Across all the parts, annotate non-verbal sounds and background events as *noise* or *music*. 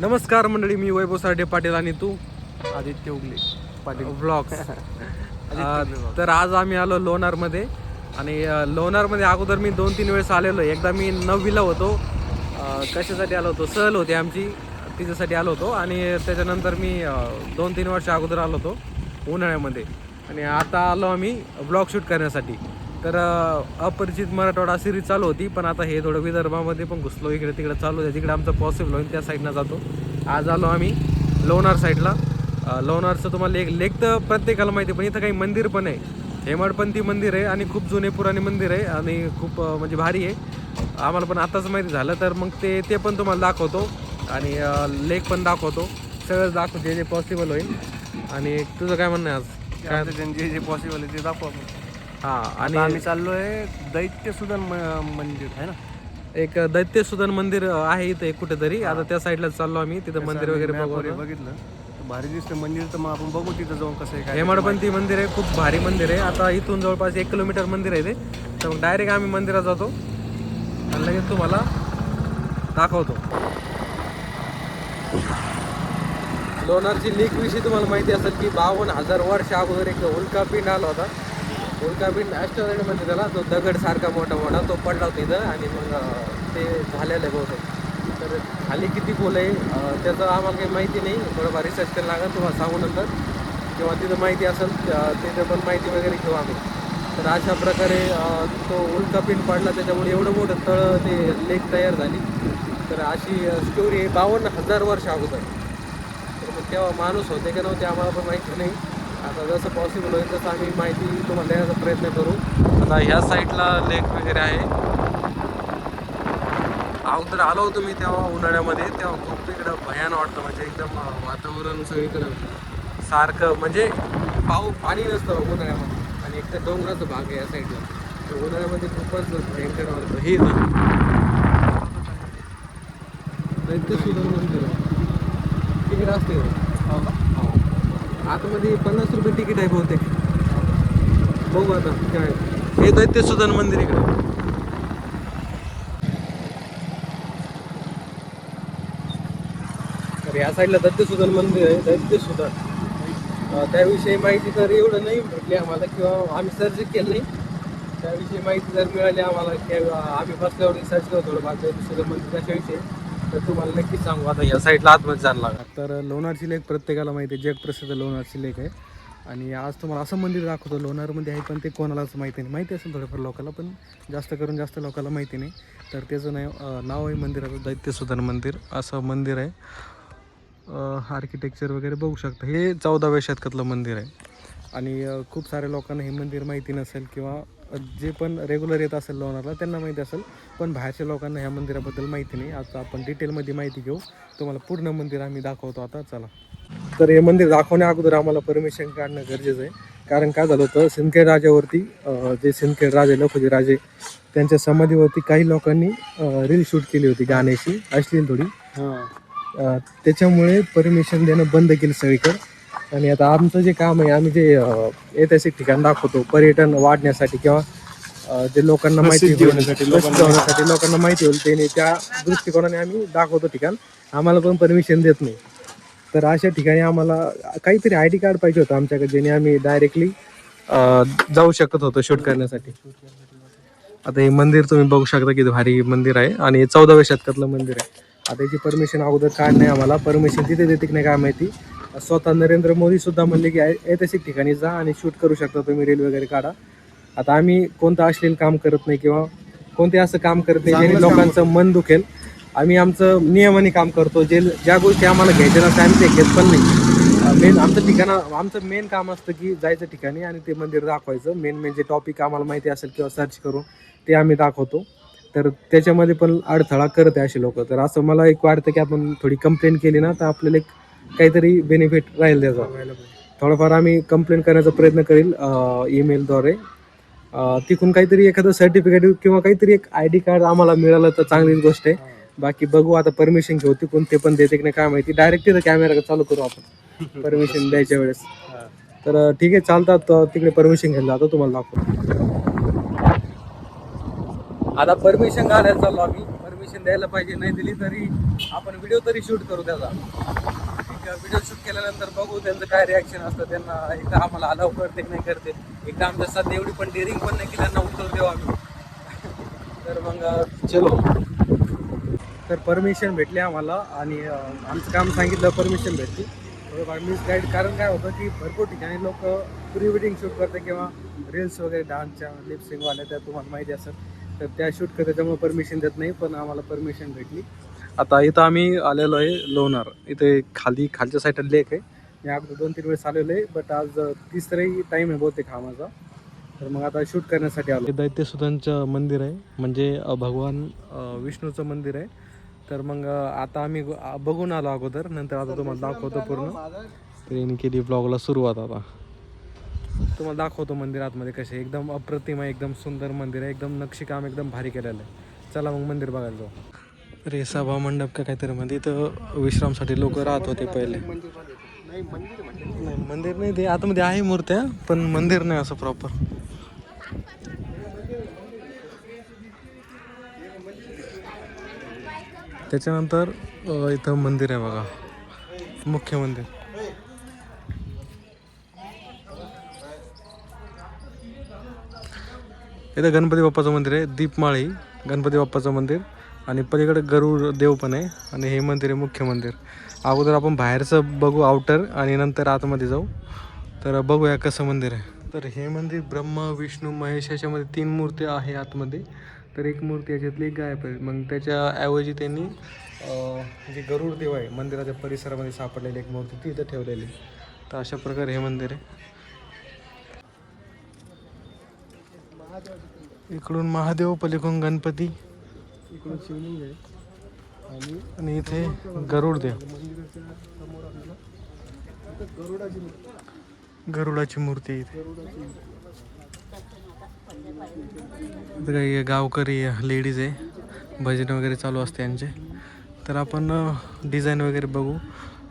नमस्कार मंडळी मी वैभव सारडे पाटील आणि तू? आदित्य उगले. पाटील. ब्लॉग *laughs* तर आज आम्ही आलो लोणारमध्ये. आणि लोणारमध्ये अगोदर मी दोन तीन वेळेस आलेलो. एकदा मी नववीला होतो. कशासाठी आलो होतो? सहल होती आमची. तिच्यासाठी आलो होतो. आणि त्याच्यानंतर मी दोन तीन वर्ष अगोदर आलो होतो उन्हाळ्यामध्ये. आणि आता आलो आम्ही ब्लॉग शूट करण्यासाठी. तर अपरिचित मराठवाडा सिरीज चालू होती पण आता हे थोडं विदर्भामध्ये पण घुसलो इकडे तिकडे चालू आहे. तिकडे आमचं पॉसिबल होईल त्या साईडनं जातो. आज आलो आम्ही लोणार साईडला लोणारचं तुम्हाला एक लेक तर प्रत्येकाला माहिती आहे, पण इथं काही मंदिर पण आहे. हेमाडपंथी मंदिर आहे आणि खूप जुने पुराणे मंदिर आहे आणि खूप म्हणजे भारी आहे. आम्हाला पण आताच माहिती झालं तर मग ते ते पण तुम्हाला दाखवतो. आणि लेक पण दाखवतो. सगळं दाखवतो जे जे पॉसिबल होईल. आणि तुझं काय म्हणणं आहे आज? काय जे जे पॉसिबल आहे ते दाखवू आपण हां आणि आणि आम्ही चाललोय दैत्य सुदन मंदिर आहे ना? एक दैत्य सुदन मंदिर आहे इथं कुठेतरी. आता त्या साईडला चाललो आम्ही. तिथं मंदिर वगैरे Map बघू बघितलं. तर भारी दिसतं मंदिर तर मग आपण बघू तिथं जाऊन कसं आहे काय. हेमाडपंथी मंदिर आहे खूप भारी मंदिर आहे. आता इथून जवळपास एक किलोमीटर मंदिर आहे ते. तर मग डायरेक्ट आम्ही मंदिरात जातो. आणि लगेच तुम्हाला दाखवतो. लोणारची लीक विषयी तुम्हाला माहिती असेल की बावन्न हजार वर्ष अगोदर एक उल्कापिंड आला होता. उल्कापिंड ॲस्ट्रॉइड म्हणजे त्याला तो दगड सारखा मोठा मोठा तो पडला होता इथं आणि मग ते झालेलं आहे बहुतेक. तर खाली किती खोल आहे त्याचं आम्हाला काही माहिती नाही. थोडंफार रिसर्च करायला लागेल तुम्हाला सांगू नंतर. किंवा तिथं माहिती असेल तिथं पण माहिती वगैरे घेऊ आम्ही. तर अशा प्रकारे तो उल्कापिंड पडला त्याच्यामुळे एवढं मोठं तळ ते लेक तयार झाली. तर अशी स्टोरी आहे बावन्न हजार वर्ष अगोदर. तर मग तेव्हा माणूस होते का नव्हते आम्हाला पण माहिती नाही. आता जसं पॉसिबल होईल तसं आम्ही माहिती तुम्हाला देण्याचा प्रयत्न करू. आता ह्या साईडला लेक वगैरे आहे. अगोदर आलो होतो मी तेव्हा उन्हाळ्यामध्ये तेव्हा खूप इकडं भयान वाटतं म्हणजे एकदम वातावरण सगळीकडं सारखं म्हणजे पाऊ पाणी नसतं उन्हाळ्यामध्ये. आणि एक तर डोंगराचा भाग आहे या साईडला. तर उन्हाळ्यामध्ये खूपच भयंकर वाटतं. हे मंदिर आहे. तिकीट असते. आतमध्ये पन्नास रुपये तिकीट आहे बहुतेक. बघू आता काय. हे दैत्य सुधन मंदिर इकडे. तर या साईडला दैत्य सुधन मंदिर आहे अं, त्याविषयी माहिती तर एवढं नाही भेटली आम्हाला किंवा आम्ही सर्च केलं नाही. त्याविषयी माहिती जर मिळाली आम्हाला किंवा आम्ही बसल्यावर सर्च करतो थोडं दैत्य सुधन मंदिर त्याच्याविषयी तर तुम्हाला नक्कीच सांगू आता या साईडला आतमध्ये जायला लागला. तर लोणारची लेक प्रत्येकाला माहिती आहे जगप्रसिद्ध लोणारची लेक आहे. आणि आज तुम्हाला असं मंदिर दाखवतो लोणारमध्ये आहे पण ते कोणालाच माहिती नाही. माहिती असेल थोडंफार लोकांना पण जास्त करून जास्त लोकांना माहिती नाही. तर त्याचं नाव नाव आहे मंदिराचं दैत्यसुधन मंदिर. असं मंदिर आहे. आर्किटेक्चर वगैरे बघू शकता. हे चौदाव्या शतकातलं मंदिर आहे. आणि खूप साऱ्या लोकांना हे मंदिर माहिती नसेल किंवा जे पण रेग्युलर येत असेल लोणारला त्यांना माहिती असेल. पण बाहेरच्या लोकांना ह्या मंदिराबद्दल माहिती नाही. आता आपण डिटेलमध्ये माहिती घेऊ. तुम्हाला पूर्ण मंदिर आम्ही दाखवतो आता. चला. तर हे मंदिर दाखवण्या अगोदर आम्हाला परमिशन काढणं गरजेचं आहे. कारण काय झालं होतं सिंदखेड राजावरती जे सिंदखेड राजे लखोजी राजे त्यांच्या समाधीवरती काही लोकांनी रील शूट केली होती गाण्याची अश्लील थोडी. त्याच्यामुळे परमिशन देणं बंद केलं सगळीकडे. आणि आता आमचं जे काम आहे आम्ही जे ऐतिहासिक ठिकाण दाखवतो पर्यटन वाढण्यासाठी किंवा जे लोकांना माहिती होण्यासाठी, लोकांना माहिती होईल त्याने त्या दृष्टिकोनाने आम्ही दाखवतो ठिकाण. आम्हाला पण परमिशन देत नाही. तर अशा ठिकाणी आम्हाला काहीतरी आय डी कार्ड पाहिजे होतं आमच्याकडे ज्याने आम्ही डायरेक्टली जाऊ शकत होतो शूट करण्यासाठी. आता हे मंदिर तुम्ही बघू शकता किती भारी मंदिर आहे आणि हे चौदाव्या शतकातलं मंदिर आहे. आता याची परमिशन अगोदर काढ नाही आम्हाला परमिशन तिथे देते की नाही काय माहिती. स्वतः नरेंद्र मोदी सुद्धा म्हणले की ऐतिहासिक ठिकाणी जा आणि शूट करू शकता तुम्ही रील वगैरे काढा. आता आम्ही कोणतं अश्लील काम करत नाही किंवा कोणते असं काम करत नाही ज्याने लोकांचं मन दुखेल. आम्ही आमचं नियमाने काम करतो. जे ज्या गोष्टी आम्हाला घ्यायच्या नसतात आम्ही ते घेत पण नाही. मेन आमचं ठिकाण आमचं मेन काम असतं की जायचं ठिकाणी आणि ते मंदिर दाखवायचं. मेन मेन जे टॉपिक आम्हाला माहिती असेल किंवा सर्च करून ते आम्ही दाखवतो. तर त्याच्यामध्ये पण अडथळा करत आहे असे लोक. तर असं मला एक वाटतं की आपण थोडी कंप्लेंट केली ना तर आपल्याला एक काहीतरी बेनिफिट राहील त्याचा. थोडंफार आम्ही कंप्लेंट करण्याचा प्रयत्न करील ईमेलद्वारे तिकून काहीतरी एखादं सर्टिफिकेट किंवा काहीतरी एक आय डी कार्ड आम्हाला मिळालं तर चांगलीच गोष्ट आहे. बाकी बघू आता परमिशन घेऊ तिकून ते पण देते की नाही काय माहिती. डायरेक्ट तिथं कॅमेरा चालू करू आपण. परमिशन द्यायच्या वेळेस. तर ठीक आहे चालतात तिकडे परमिशन घ्यायला आता तुम्हाला दाखवतो. आता परमिशन घालायला चाललो आम्ही. परमिशन द्यायला पाहिजे नाही दिली तरी आपण व्हिडिओ तरी शूट करू त्याचा. व्हिडिओ शूट केल्यानंतर बघू त्यांचं काय रिॲक्शन असतं. त्यांना एकदा आम्हाला अलाव करते की नाही करते. एकदा आमच्या साथ एवढी पण डेअरिंग पण नाही की त्यांना उत्तर देऊ आम्ही. *laughs* तर मग चलो. तर परमिशन भेटली आम्हाला आणि आमचं काम सांगितलं परमिशन भेटली. मिस गाईड कारण काय होतं की भरपूर ठिकाणी लोक प्री वेडिंग शूट करते किंवा रील्स वगैरे डान्सच्या लिपसिंगवाल्या त्या तुम्हाला माहिती असेल. तर त्या शूट करते त्यामुळे परमिशन देत नाही पण आम्हाला परमिशन भेटली. आता इथं आम्ही आलेलो आहे लोणार. इथे खाली खालच्या साईडला लेक आहे. मी अगोदर दोन तीन वेळेस आलेलो आहे बट आज तिसराही टाईम आहे बहुतेक हा माझा. तर मग आता शूट करण्यासाठी आलो. दैत्यसुधांचं मंदिर आहे. म्हणजे भगवान विष्णूचं मंदिर आहे. तर मग आता आम्ही बघून आलो अगोदर. नंतर आता तुम्हाला दाखवतो पूर्ण. तर केली ब्लॉगला सुरुवात आता. तुम्हाला दाखवतो मंदिर आतमध्ये कसे एकदम अप्रतिम आहे एकदम सुंदर मंदिर आहे. एकदम नक्षीकाम एकदम भारी केलेलं आहे. चला मग मंदिर बघायला जाऊ. रे सभा मंडप का काहीतरी मध्ये इथं विश्रामसाठी लोक राहत होते पहिले. नाही मंदिर नाही ते. आतमध्ये आहे मूर्त्या पण मंदिर नाही असं प्रॉपर त्याच्यानंतर इथं मंदिर आहे बघा. मुख्य मंदिर. इथं गणपती बाप्पाचं मंदिर आहे दीपमाळी गणपती बाप्पाचं मंदिर. आणि पलीकडे गरुड देव पण आहे आणि हे मंदिर आहे मुख्य मंदिर. अगोदर आपण बाहेरचं बघू आउटर आणि नंतर आतमध्ये जाऊ. तर बघूया कसं मंदिर आहे. तर हे मंदिर ब्रह्मा विष्णू महेश याच्यामध्ये तीन मूर्त्या आहे आतमध्ये. तर एक मूर्ती याच्यातली एक गायब आहे. मग त्याच्याऐवजी त्यांनी जे गरुड देव आहे मंदिराच्या परिसरामध्ये सापडलेली एक मूर्ती ती इथं ठेवलेली तर अशा प्रकारे हे मंदिर आहे. इकडून महादेव पलीकडून गणपती. इकडून शिवलिंग आहे आणि आणि इथे गरुड देव. गरुडाची मूर्ती आहे इथे काही गावकरी लेडीज आहे. भजन वगैरे चालू असते यांचे. तर आपण डिझाईन वगैरे बघू.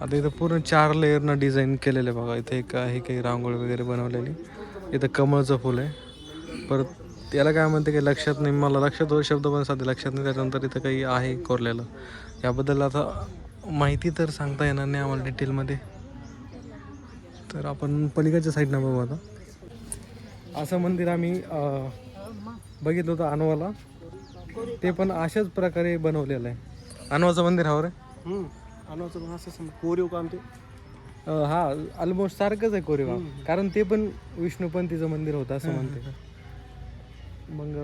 आता इथं पूर्ण चार लेअरनं डिझाईन केलेलं आहे बघा. इथे एक आहे काही रांगोळी वगैरे बनवलेली. इथं कमळचं फुल आहे. परत त्याला काय म्हणते काही लक्षात नाही मला लक्षात हो शब्द पण साधे लक्षात नाही त्याच्यानंतर इथं काही आहे कोरलेलं. याबद्दल आता माहिती तर सांगता येणार नाही आम्हाला डिटेलमध्ये तर आपण पलीकडच्या साईडनं बघू आता. असं मंदिर आम्ही बघितलं होतं अनवाला. ते पण अशाच प्रकारे बनवलेलं आहे. अनवाचं मंदिर हा रे अनुवाचं असं कोरीव काम ते. हा ऑलमोस्ट सारखंच आहे कोरेगाव कारण ते पण विष्णुपंथीचं मंदिर होतं असं म्हणते. मग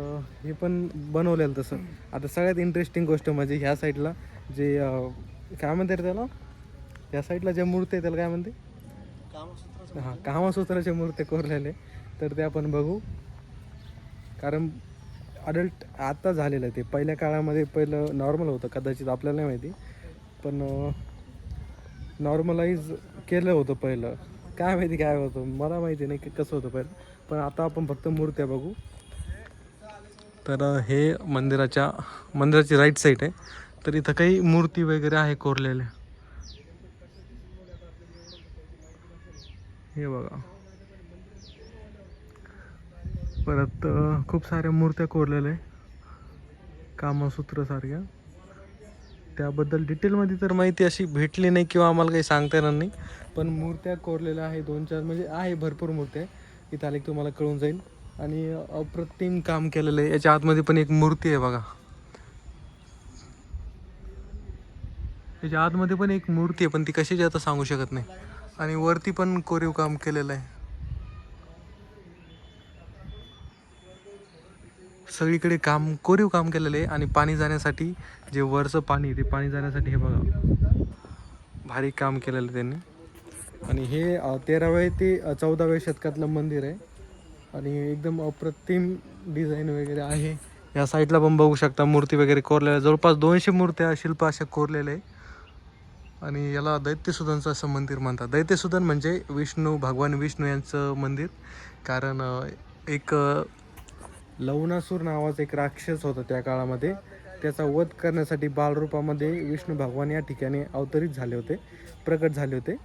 हे पण बनवलेलं तसं. आता सगळ्यात इंटरेस्टिंग गोष्ट म्हणजे ह्या साईडला जे काय म्हणते रे त्याला? ह्या साईडला ज्या मूर्ती आहे त्याला काय म्हणते? हां कामासूत्राच्या मूर्ती कोरलेले. तर ते आपण बघू. कारण अडल्ट आता झालेलं आहे ते. पहिल्या काळामध्ये पहिलं नॉर्मल होतं कदाचित आपल्याला नाही माहिती. पण नॉर्मलाइज केलं होतं पहिलं. काय माहिती काय होतं? मला माहिती नाही की कसं होतं पहिलं. पण आता आपण फक्त मूर्त्या बघू. तर हे मंदिराच्या मंदिराची राईट साईड आहे. तर इथं काही मूर्ती वगैरे आहे कोरलेल्या. हे बघा. परत खूप साऱ्या मूर्त्या कोरलेल्या आहे. कामसूत्रसारख्या त्याबद्दल डिटेलमध्ये तर माहिती अशी भेटली नाही किंवा आम्हाला काही सांगता येणार नाही. पण मूर्त्या कोरलेल्या आहे दोन चार म्हणजे आहे भरपूर मूर्त्या. इथं आले की तुम्हाला कळून जाईल. आणि अप्रतिम काम केलेलं आहे. याच्या आतमध्ये पण एक मूर्ती आहे बघा. याच्या आतमध्ये पण एक मूर्ती आहे पण ती कशाची आता सांगू शकत नाही. आणि वरती पण कोरीव काम केलेलं आहे. सगळीकडे काम कोरीव काम केलेलं आहे आणि पाणी जाण्यासाठी जे वरचं पाणी ते पाणी जाण्यासाठी हे बघा. भारी काम केलेलं आहे त्यांनी. आणि हे तेराव्या ते चौदाव्या शतकातलं मंदिर आहे. आणि एकदम अप्रतिम डिझाईन वगैरे आहे. या साईडला पण बघू शकता मूर्ती वगैरे कोरलेल्या. जवळपास दोनशे मूर्त्या शिल्प अशा कोरलेल्या आहे आणि याला दैत्यसुदनचं असं मंदिर म्हणतात. दैत्यसुदन म्हणजे विष्णू भगवान विष्णू यांचं मंदिर. कारण एक लवणासूर नावाचा एक राक्षस होता त्या काळामध्ये. त्याचा वध करण्यासाठी बालरूपामध्ये विष्णू भगवान या ठिकाणी अवतरित झाले होते. प्रकट झाले होते.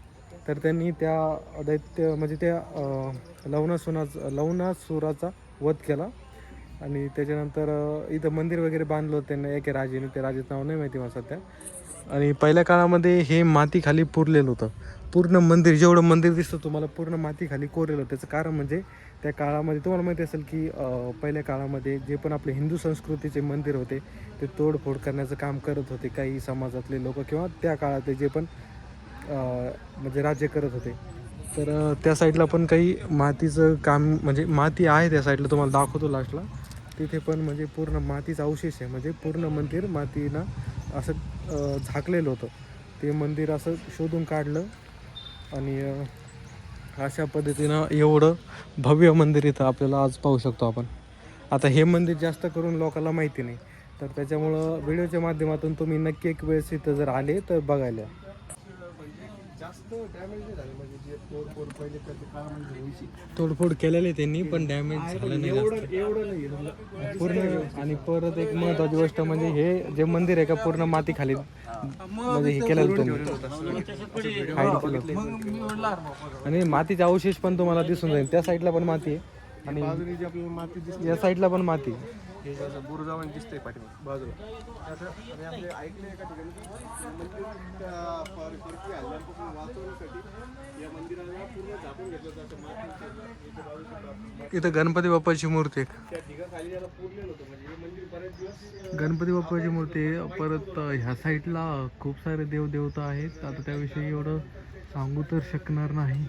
तर त्यांनी त्या दैत्य म्हणजे त्या अ, लवणासुराचा लवणासुराचा वध केला. आणि त्याच्यानंतर इथं मंदिर वगैरे बांधलं होतं त्यांना एके राजेने. त्या राजेचं नाव नाही माहिती मला सध्या. आणि पहिल्या काळामध्ये हे मातीखाली पुरलेलं होतं. पूर्ण मंदिर जेवढं मंदिर दिसतं तुम्हाला पूर्ण मातीखाली कोरलेलं होतं. त्याचं कारण म्हणजे त्या काळामध्ये तुम्हाला माहिती असेल की पहिल्या काळामध्ये जे पण आपले हिंदू संस्कृतीचे मंदिर होते ते तोडफोड करण्याचं काम करत होते काही समाजातले लोक किंवा त्या काळातले जे पण म्हणजे राज्य करत होते. तर त्या साईडला पण काही मातीचं काम म्हणजे माती आहे त्या साईडला तुम्हाला दाखवतो लास्टला तिथे पण म्हणजे पूर्ण मातीचा अवशेष आहे. म्हणजे पूर्ण मंदिर मातीनं असं झाकलेलं होतं. ते मंदिर असं शोधून काढलं आणि अशा पद्धतीनं एवढं भव्य मंदिर इथं आपल्याला आज पाहू शकतो आपण. आता हे मंदिर जास्त करून लोकांना माहिती नाही. तर त्याच्यामुळं व्हिडिओच्या माध्यमातून तुम्ही नक्की एक वेळेस इथं जर आले तर बघायला. जास्त डॅमेज नाही झालं म्हणजे जे तोडफोड पहिले तोडफोड केलेली त्यांनी पण डॅमेज झालं नाही एवढं एवढं नाही पूर्ण आणि परत एक महत्वाची गोष्ट म्हणजे हे जे मंदिर आहे का पूर्ण माती खाली म्हणजे हे केलेलं त्यांनी हाईड केलं. होतं. आणि मातीचे अवशेष पण तुम्हाला दिसून जाईल. त्या साईडला पण माती आहे. आणि बाजूने जी आपल्याला माती दिसते या साईडला पण माती आहे. हे जसं बुरुजावाने दिसतंय पाठीमागे बाजूला. आता आणि आपले ऐकले एका ठिकाणी. की मंदिर त्या पर- परकीय हल्ल्यांपासून वाचवण्यासाठी या मंदिराला पूर्ण झाकून घेतलं जातं. मातीच्या इथे गणपती बाप्पाची मूर्ती आहे त्या ढिगाखाली त्याला पुरलेलं होतं. म्हणजे हे मंदिर बरेच दिवस गणपती बाप्पाची मूर्ती आहे. परत ह्या साईडला खूप सारे देवदेवता आहेत. आता त्याविषयी एवढं सांगू तर शकणार नाही.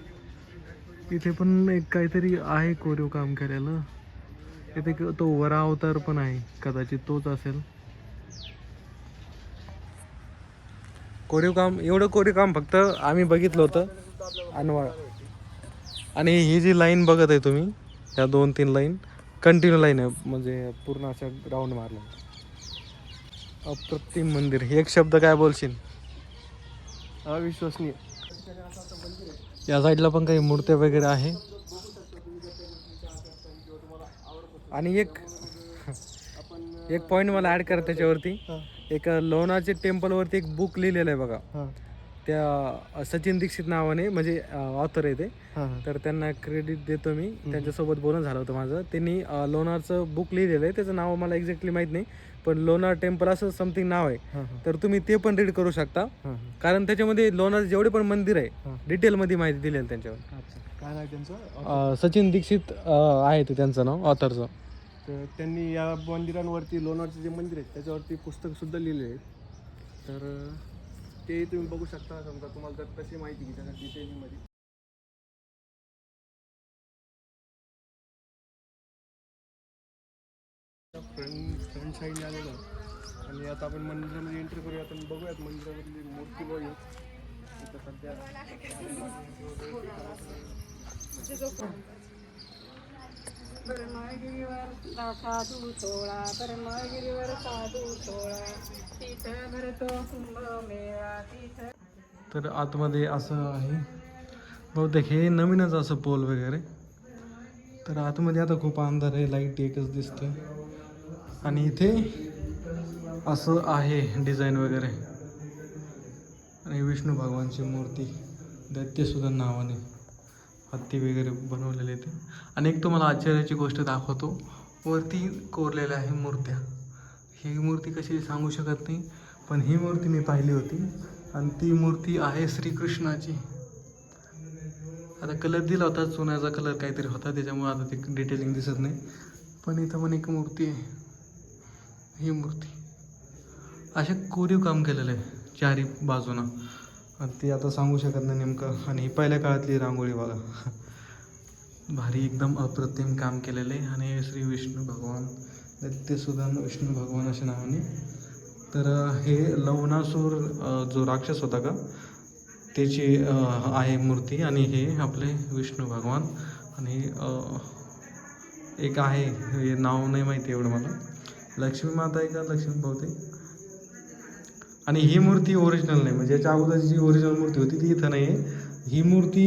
इथे पण एक काहीतरी आहे कोरीव काम केलेलं. इथे क- तो वरा अवतार पण आहे. कदाचित तोच असेल. कोरीव काम एवढं कोरीव काम फक्त आम्ही बघितलं होतं अनवाळ. आणि ही जी लाईन बघत आहे तुम्ही या दोन तीन लाईन कंटिन्यू लाईन आहे म्हणजे पूर्ण अशा राऊंड मारला अप्रतिम मंदिर. एक शब्द काय बोलशील? अविश्वसनीय. या साईडला पण काही मूर्त्या वगैरे आहे. आणि एक *laughs* एक पॉइंट मला ऍड करा त्याच्यावरती. एक लोणाचे टेम्पलवरती एक बुक लिहिलेलं आहे बघा. त्या सचिन दीक्षित नावाने म्हणजे ऑथर आहे ते. हां तर त्यांना क्रेडिट देतो मी. त्यांच्यासोबत बोलणं झालं होतं माझं. त्यांनी लोणारचं बुक लिहिलेलं आहे. त्याचं नाव मला एक्झॅक्टली माहीत नाही. पण लोणार टेम्पल असं समथिंग नाव आहे. तर तुम्ही ते पण रीड करू शकता. कारण त्याच्यामध्ये लोणार जेवढे पण मंदिर आहे. डिटेलमध्ये माहिती दिलेली आहे त्यांच्यावर. अच्छा. काय नाव त्यांचं? अं, सचिन दीक्षित आहे ते त्यांचं नाव ऑथरचं तर त्यांनी या मंदिरांवरती लोणारचे जे मंदिर आहेत त्याच्यावरती पुस्तकसुद्धा लिहिले आहेत. तर ते तुम्ही बघू शकता. समजा तुम्हाला जर तशी माहिती घ्यायची डिटेलिंगमध्ये फ्रंट फ्रंट साईडने आलेलो आणि आता आपण मंदिरामध्ये एंट्री करूया आणि बघूयात मंदिरामधली मूर्ती बघूया सध्या ब्रह्मगिरीवर साधू सोळा ब्रह्मगिरीवर साधू सोळा. तिथं भरतो कुंभमेळा तिथं तर आतमध्ये असं आहे. बहुतेक हे नवीनच असं पोल वगैरे. तर आतमध्ये आता खूप अंधार आहे लाइट एकच दिसतं आणि इथे असं आहे डिझाईन वगैरे. आणि विष्णू भगवानची मूर्ती दैत्यसुद्धा नावाने. हत्ती वगैरे बनवलेले ते आणि एक तुम्हाला आश्चर्याची गोष्ट दाखवतो. वरती कोरलेल्या आहे मूर्त्या. ही मूर्ती कशी सांगू शकत नाही पण ही मूर्ती मी पाहिली होती. आणि ती मूर्ती आहे श्रीकृष्णाची. आता कलर दिला होता चुन्याचा कलर काहीतरी होता त्याच्यामुळे आता ते डिटेलिंग दिसत नाही. पण इथं पण एक मूर्ती आहे. ही मूर्ती. असे कोरीव काम केलेलं आहे चारी बाजूनं. ती आता सांगू शकत नाही नेमकं. आणि ही पहिल्या काळातली रांगोळी बघा भारी एकदम अप्रतिम काम केलेलं. आहे आणि श्री विष्णू भगवान. दैत्यसुदान विष्णू भगवान अशा नावाने. तर हे लवणासूर जो राक्षस होता का त्याची आहे मूर्ती. आणि हे आपले विष्णू भगवान. आणि एक आहे. हे नाव नाही माहिती एवढं मला. लक्ष्मी माता आहे का लक्ष्मी बहुतेक आणि ही मूर्ती ओरिजिनल नाही. म्हणजे याच्या अगोदरची जी ओरिजिनल मूर्ती होती ती इथं नाही आहे ही मूर्ती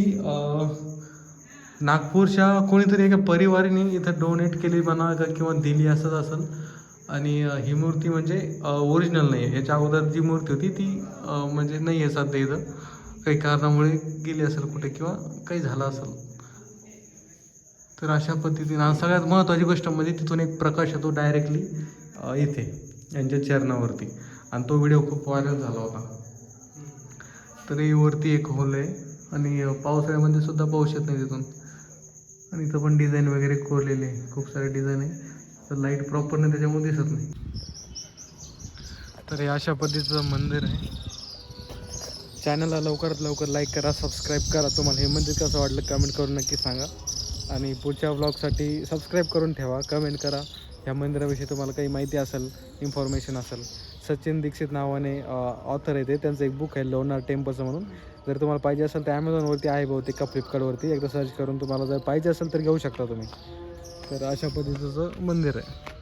नागपूरच्या कोणीतरी एका परिवाराने इथं डोनेट केली म्हणा का किंवा दिली असंच असेल. आणि ही मूर्ती म्हणजे ओरिजिनल नाही आहे याच्या अगोदर जी मूर्ती होती ती म्हणजे नाही आहे सध्या इथं. काही कारणामुळे गेली असेल कुठे किंवा काही झालं असेल. तर अशा पद्धतीने आणि सगळ्यात महत्त्वाची गोष्ट म्हणजे तिथून एक प्रकाश येतो डायरेक्टली इथे यांच्या चरणावरती. आणि तो व्हिडिओ खूप व्हायरल झाला होता. तर वरती एक होल आहे आणि पावसाळ्यामध्ये सुद्धा पाऊस येत नाही तिथून. आणि इथं पण डिझाईन वगैरे कोरलेले आहे. खूप सारे डिझाईन आहे. तर लाइट प्रॉपर नाही त्याच्यामुळे दिसत नाही. तर हे अशा पद्धतीचं मंदिर आहे. चॅनलला लवकरात लवकर लाईक करा सबस्क्राईब करा. तुम्हाला हे मंदिर कसं वाटलं कमेंट करून नक्की सांगा. आणि पुढच्या ब्लॉगसाठी सबस्क्राईब करून ठेवा कमेंट करा. ह्या मंदिराविषयी तुम्हाला काही माहिती असेल इन्फॉर्मेशन असेल सचिन दीक्षित नावाने ऑथर आहे ते. त्यांचं एक बुक आहे लोणार टेम्पलचं म्हणून. जर तुम्हाला पाहिजे असेल तर ॲमेझॉनवरती आहे बहुतेक का फ्लिपकार्टवरती एकदा सर्च करून तुम्हाला जर पाहिजे असेल तर घेऊ शकता तुम्ही. तर अशा पद्धतीचं मंदिर आहे.